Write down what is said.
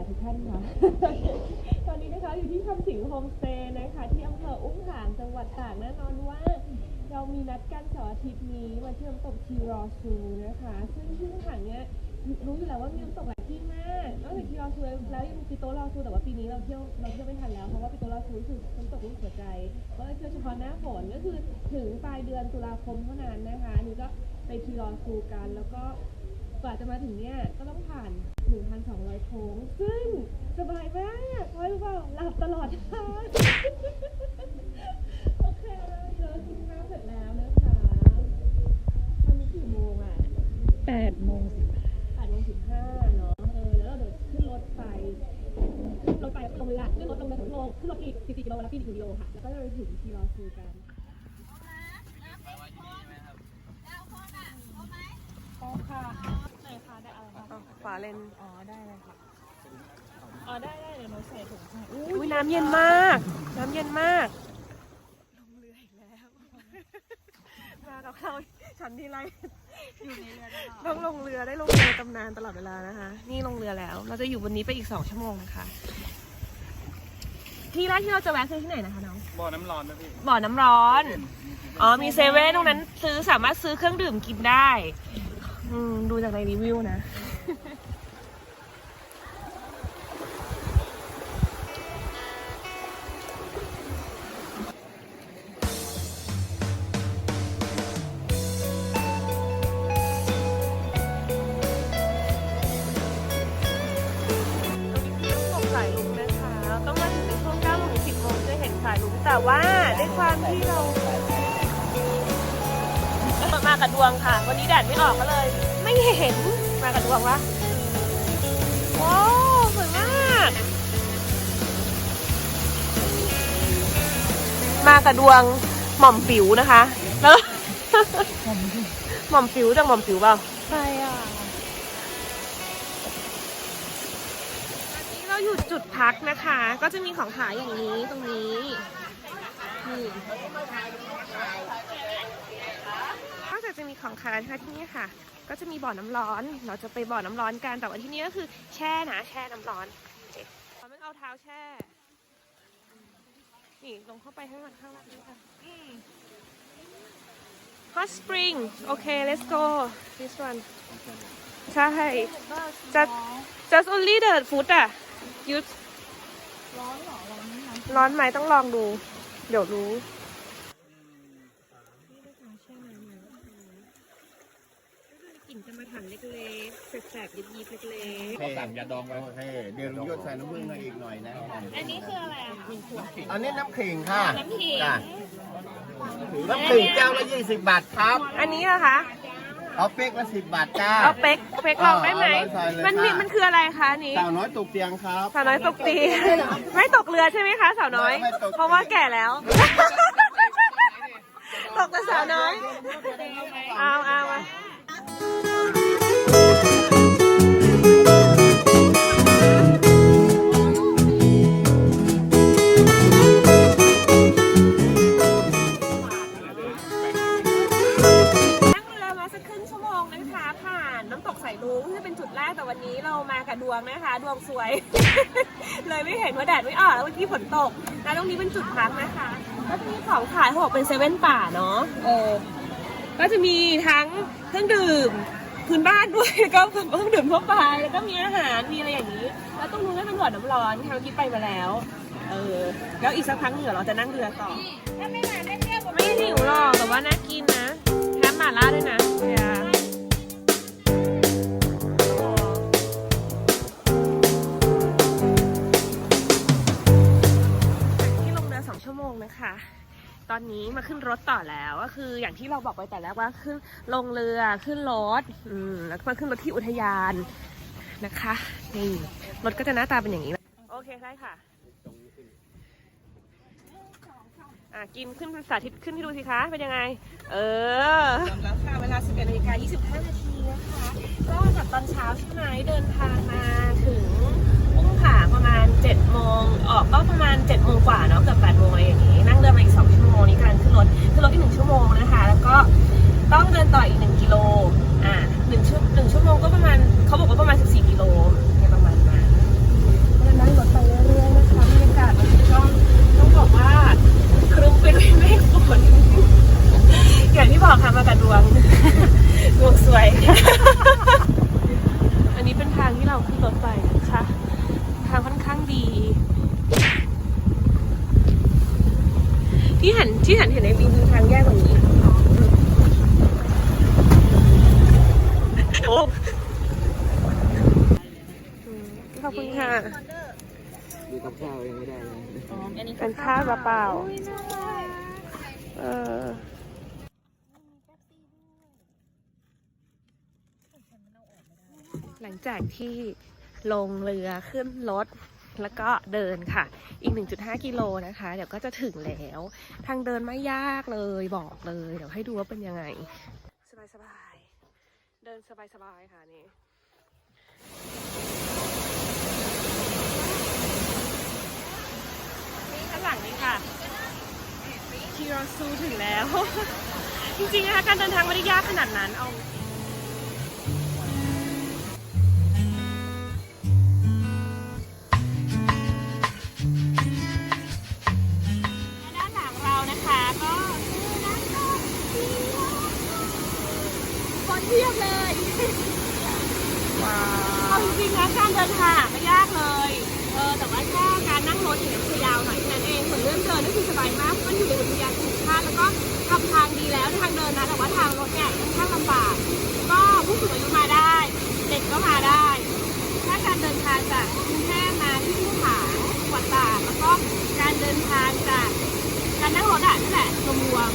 ียทุกท่านค่ะ ตอนนี้นะคะอยู่ที่คำสิงโฮมสเตย์นะคะที่อำเภออุ้มผางจังหวัดตากแน่นอนว่า เรามีนัดกันเสาร์อาทิตย์นี้มาเที่ยวน้ำตกทีรอซูนะคะ ซึ่งที่อุ้มผางเนี้ยรู้อยู่แล้วว่ามีน้ำตกหลายที่มากนอกจากทีรอซูแล้วยังมีปิโตรอซูแต่ว่าปีนี้เราเที่ยวเราเที่ยวไม่ทันแล้วเพราะว่าปิโตรอซูคือน้ำตกลูกหัวใจก็เลยเที่ยวเฉพาะหน้าฝนก็คือถึงปลายเดือนตุลาคมเท่านั้นนะคะอันนี้ก็ไปทีรอซูกันแล้วก็กว่าจะมาถึงเนี่ยก็ต้องผ่าน 1,200 โค้ง ซึ่งสบายมากเพราะรู้เปล่าหลับตลอดทาง โอเคเรากินข้าวเสร็จแล้วนะคะตอนนี้กี่โมงอะแปดโมงสิบแปดโมงสิบห้าเนาะ เออ แล้วเราเดี๋ยวขึ้นรถไป ขึ้นรถไปลงเรือขึ้นรถลงเรือลงขึ้นรถอีก14กิโลแล้วปีนอีกกิโลค่ะ แล้วก็จะไปถึงทีรอซูกันโอค่ะ ไหนคะได้อะไรคะฝาเลนอ๋อได้เลยค่ะอ๋อได้ได้เดี๋ยวหนูใส่ถุงให้อุ้ยน้ำเย็นมาก น้ำเย็นมากลงเรืออีกแล้วมากับเราฉันทีไรอยู่ในเรือตลอดต้องลงเรือได้ลงเรือตำนานตลอดเวลานะคะ นี่ลงเรือแล้ว เราจะอยู่บนนี้ไปอีกสองชั่วโมงนะคะที่แรกที่เราจะแวะคือที่ไหนนะคะน้องบ่อน้ำร้อนนะพี่บ่อน้ำร้อน อ๋อมีเซเว่นตรงนั้นซื้อสามารถซื้อเครื่องดื่มกินได้ อืมดูจากในรีวิวนะตกสายลุงนะคะ ต้องมาถึงในช่วง9โมงถึง10โมงจะเห็นสายลุงแต่ว่าด้วยความที่เรา กับดวงค่ะ วันนี้แดดไม่ออกก็เลย ไม่เห็นมากับดวงวะว้าวสวยมาก มากับดวงหม่อมปิ๋วนะคะแล้วหม่อมปิ๋วจากหม่อมปิ๋วเปล่าใช่อะอันนี้เราอยู่จุดพักนะคะ ก็จะมีของขายอย่างนี้ตรงนี้นี่นอก จากจะมีของขายนะคะที่นี่ค่ะ ก็จะมีบ่อน้ำร้อน เราจะไปบ่อน้ำร้อนกัน แต่ว่าที่นี่ก็คือแช่นะ แช่น้ำร้อนเอ๊ะเราไม่เอาเท้าแช่ นี่ลงเข้าไปข้างหลังข้างล่างนี่ค่ะ Hot spring โอเค let's go this one ใช่จะ just only the food อะ use ร้อนเหรอร้อนน้ำร้อนไหมต้องลองดู เดี๋ยวรู้ กลิ่นจะมาถังเล็กๆแสบๆยิบๆเล็กเขาสั่งยาดองไว้โอเคเดี๋ยวลุงยศใส่น้ำผึ้งมาอีกหน่อยนะ ๆ อันนี้คืออะไรอะคะอันนี้น้ำขิงค่ะน้ำขิงจ้ะน้ำขิงแก้วละยี่สิบบาทครับๆอันนี้นะคะเอาเป๊กละสิบบาทจ้า เอาเป๊กเป๊กลองได้ไหม เอาเอาใส่เลยมันมีค่ะ มันคืออะไรคะอันนี้สาวน้อยตกเตียงครับ สาวน้อยตกตีไม่ตกเรือใช่ไหมคะสาวน้อย ไม่ตก เพราะว่าแก่แล้ว ตกแต่สาวน้อย เอาเอา วงนะคะ ดวงสวย เลยไม่เห็นว่าแดดไม่ออกแล้วเมื่อกี้ฝนตกแล้วตรงนี้เป็นจุดพักนะคะก็จะมีของขายเขาบอกเป็นเซเว่นป่าเนาะเออก็จะมีทั้งเครื่องดื่มพื้นบ้านด้วยแล้วก็เครื่องดื่มทั่วไปแล้วก็มีอาหารมีอะไรอย่างนี้ แล้วตรงนู้นก็เป็นบ่อน้ำร้อนที่เราคิดไปมาแล้วเออแล้วอีกสักพักหนึ่งเดี๋ยวเราจะนั่งเรือต่อไม่หิวหรอกแต่ว่าน่ากินนะแถมหม่าล่าด้วยนะเบีย นะคะ ตอนนี้มาขึ้นรถต่อแล้วก็คืออย่างที่เราบอกไปแต่แรกว่าขึ้นลงเรือขึ้นรถอืมแล้วก็มาขึ้นรถที่อุทยานนะคะนี่รถก็จะหน้าตาเป็นอย่างนี้แหละโอเคได้ค่ะอะกินขึ้นสาธิตขึ้นให้ดูสิคะ เป็นยังไง เออแล้วค่ะเวลา 11นาฬิกา25 นาทีนะคะ ก็จากตอนเช้าใช่ไหมเดินทางมาถึงอุ้งผางประมาณ7 โมง ออกก็ประมาณ 7 โมงกว่าเนาะเกือบ8โมงอะไรอย่างนี้ นั่งเดินมาอีก 2 ชั่วโมงนี้กำลังขึ้นรถ ขึ้นรถอีก 1 ชั่วโมงนะคะ แล้วก็ต้องเดินต่ออีก 1 กิโล อ่า1ชั่ว1ชั่วโมงก็ประมาณเขาบอกว่าประมาณ 14 กิโลในประมาณนั้น บอกค่ะมากับดวง ดวงสวย อันนี้เป็นทางที่เราขึ้นรถไปนะคะ ทางค่อนข้างดี ที่หันที่หันเห็นในปีมีทางแยกกว่านี้ โอ้ขอบคุณค่ะดูกับข้าวยังไม่ได้เลยเป็นข้าวเปล่าๆเออหลังจากที่ลงเรือขึ้นรถ แล้วก็เดินค่ะ อีก 1.5 กิโลนะคะ เดี๋ยวก็จะถึงแล้ว ทางเดินไม่ยากเลยบอกเลย เดี๋ยวให้ดูว่าเป็นยังไง สบายๆเดินสบายๆค่ะนี่นี่ข้างหลังนี่ค่ะทีรอซูถึงแล้ว จริงๆนะคะการเดินทางไม่ได้ยากขนาดนั้นเอา เทียบเลยว้าวาจริงๆนะการเดินทางไม่ยากเลย เออแต่ว่าแค่การนั่งรถถึงพยาวหน่อยนั่นเองส่วนเรื่องเดินก็คือสบายมากมันอยู่ในอุทยานแห่งชาติแล้วก็ทำทางดีแล้วทางเดินนะแต่ว่าทางรถเนี่ยค่อนข้างลำบาก ก็ผู้สูงอายุมาได้ เด็กก็มาได้ ถ้าการเดินทางจากกรุงเทพมาที่ผู้ผาจังหวัดตาแล้วก็การเดินทางจากการนั่งรถอะนั่นแหละรวม